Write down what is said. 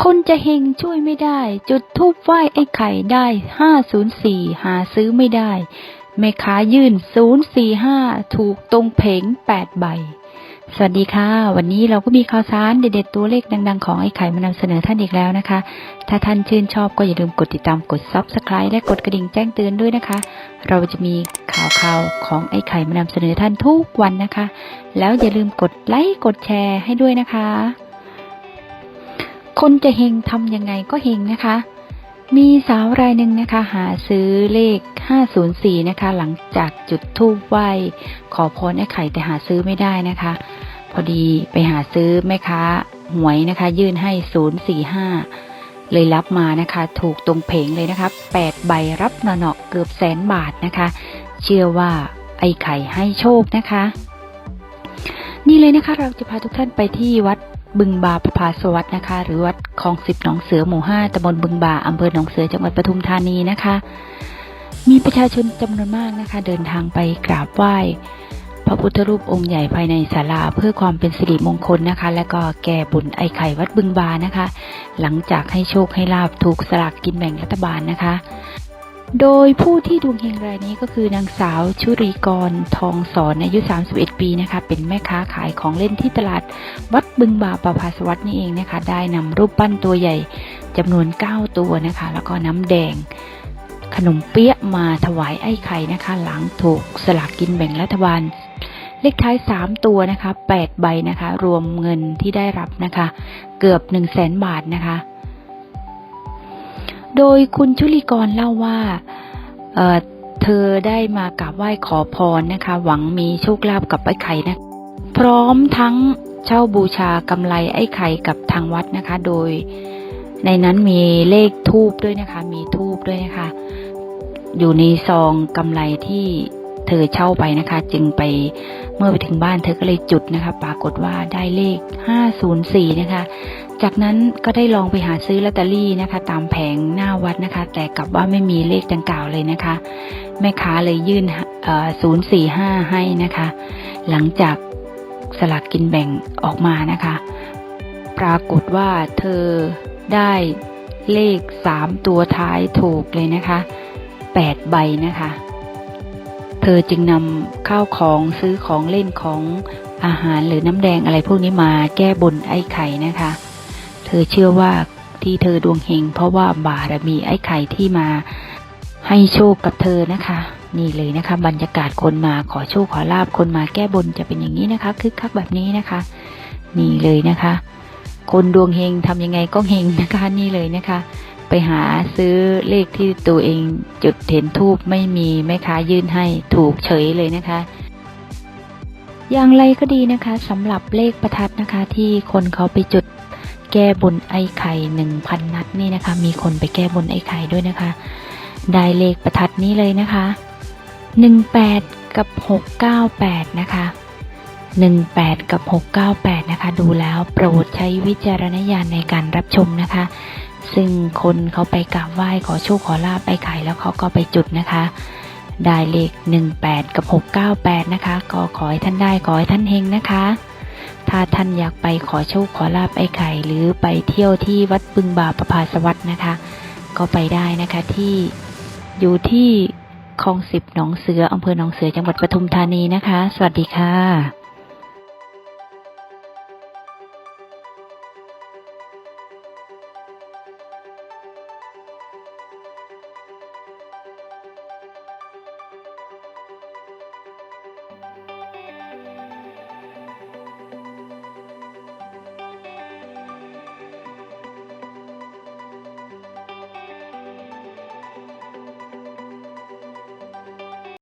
คนจะเฮงช่วยไม่ได้ จุดทูบไหว้ไอ้ไข่ได้ห้าศูนย์สี่หาซื้อไม่ได้แม่ค้ายื่นศูนย์สี่ห้าถูกตรงเพงแปดใบ สวัสดีค่ะ วันนี้เราก็มีข่าวสารเด็ดๆตัวเลขดัง ๆ ของไอ้ไข่มานำเสนอท่านอีกแล้วนะคะ ถ้าท่านชื่นชอบก็อย่าลืมกดติดตามกด Subscribe และกดกระดิ่งแจ้งเตือนด้วยนะคะ เราจะมีข่าวข่าวๆของไอ้ไข่มานำเสนอท่านทุกวันนะคะ แล้วอย่าลืมกดไลค์กดแชร์ให้ด้วยนะคะ คนจะเฮงทำยังไงก็เฮงนะคะ มีสาวรายหนึ่งนะคะ หาซื้อเลข 504 นะคะ หลังจากจุดทูบไหว้ขอพรไอ้ไข่แต่หาซื้อไม่ได้นะคะ พอดีไปหาซื้อแม่ค้าหวยนะคะ ยื่นให้ 045 เลยรับมานะคะ ถูกตรงเพงเลยนะคะ 8 ใบรับเนาะเกือบแสนบาทนะคะ เชื่อว่าไอ้ไข่ให้โชคนะคะ นี่เลยนะคะเราจะพาทุกท่านไปที่วัด บึงบาประภาสวัสดนะคะ หรือวัดคลองสิบหนองเสือหมู่ห้าตำบลบึงบาอำเภอหนองเสือจังหวัดปทุมธานีนะคะ มีประชาชนจำนวนมากนะคะ เดินทางไปกราบไหว้พระพุทธรูปองค์ใหญ่ภายในศาลาเพื่อความเป็นสิริมงคลนะคะ และก็แก่บุญไอไข่วัดบึงบานะคะ หลังจากให้โชคให้ลาบถูกสลากกินแบ่งรัฐบาลนะคะ โดยผู้ที่ดวงเฮงรายนี้ก็คือนางสาวชุรีกรทองสอนอายุ 31 ปีนะคะ เป็นแม่ค้าขายของเล่นที่ตลาดวัดบึงบาประภาสวัสดนี่เองนะคะ ได้นำรูปปั้นตัวใหญ่จำนวน 9 ตัวนะคะ แล้วก็น้ำแดงขนมเปี๊ยะมาถวายไอ้ไข่นะคะ หลังถูกสลากกินแบ่งรัฐบาล เลขท้าย 3 ตัวนะคะ 8 ใบนะคะ รวมเงินที่ได้รับนะคะ เกือบ 1 0 0 0 0แสนบาทนะคะ โดยคุณชุลีกรเล่าว่าเเธอได้มากราบไหว้ขอพรนะคะ หวังมีโชคลาภกับไอ้ไข่นะ พร้อมทั้งเช่าบูชากำไรไอ้ไข่กับทางวัดนะคะ โดยในนั้นมีเลขทูบด้วยนะคะ มีทูบด้วยนะคะ อยู่ในซองกำไรที่ เธอเช่าไปนะคะ จึงไปเมื่อไปถึงบ้านเธอก็เลยจุดนะคะ ปรากฏว่าได้เลข 504 นะคะ จากนั้นก็ได้ลองไปหาซื้อลอตเตอรี่นะคะ ตามแผงหน้าวัดนะคะ แต่กลับว่าไม่มีเลขดังกล่าวเลยนะคะ แม่ค้าเลยยื่น 045 ให้นะคะ หลังจากสลากกินแบ่งออกมานะคะ ปรากฏว่าเธอได้เลข 3 ตัวท้ายถูกเลยนะคะ 8 ใบนะคะ ธอจึงนำข้าวของซื้อของเล่นของอาหารหรือน้ำแดงอะไรพวกนี้มาแก้บนไอ้ไข่นะคะ เธอเชื่อว่าที่เธอดวงเฮงเพราะว่าบารมีไอ้ไข่ที่มาให้โชคกับเธอนะคะ นี่เลยนะคะ บรรยากาศคนมาขอโชคขอลาบคนมาแก้บนจะเป็นอย่างนี้นะคะคึกคักแบบนี้นะคะ นี่เลยนะคะ คนดวงเฮงทำยังไงก็เฮงนะคะ นี่เลยนะคะ ไปหาซื้อเลขที่ตัวเองจุดเห็นทูบไม่มีแม่ค้ายื่นให้ถูกเฉยเลยนะคะ อย่างไรก็ดีนะคะสำหรับเลขประทัดนะคะ ที่คนเขาไปจุดแก้บนไอ้ไข่หนึ่งพันนัดนี่นะคะ มีคนไปแก้บนไอ้ไข่ด้วยนะคะ ได้เลขประทัดนี้เลยนะคะหนึ่งแปดกับหกเก้าแปดนะคะหนึ่งแปดกับหกเก้าแปดนะคะ ดูแล้วโปรดใช้วิจารณญาณในการรับชมนะคะ ซึ่งคนเขาไปกราบไหว้ขอโชคขอลาบไอ้ไข่แล้วเขาก็ไปจุดนะคะ ได้เลข 18 กับ 698 นะคะ ก็ขอให้ท่านได้ขอให้ท่านเฮงนะคะ ถ้าท่านอยากไปขอโชคขอลาบไอ้ไข่ หรือไปเที่ยวที่วัดบึงบาประภาสวัสดนะคะ ก็ไปได้นะคะที่อยู่ที่คลองสิบหนองเสืออำเภอหนองเสือจังหวัดปทุมธานีนะคะ สวัสดีค่ะ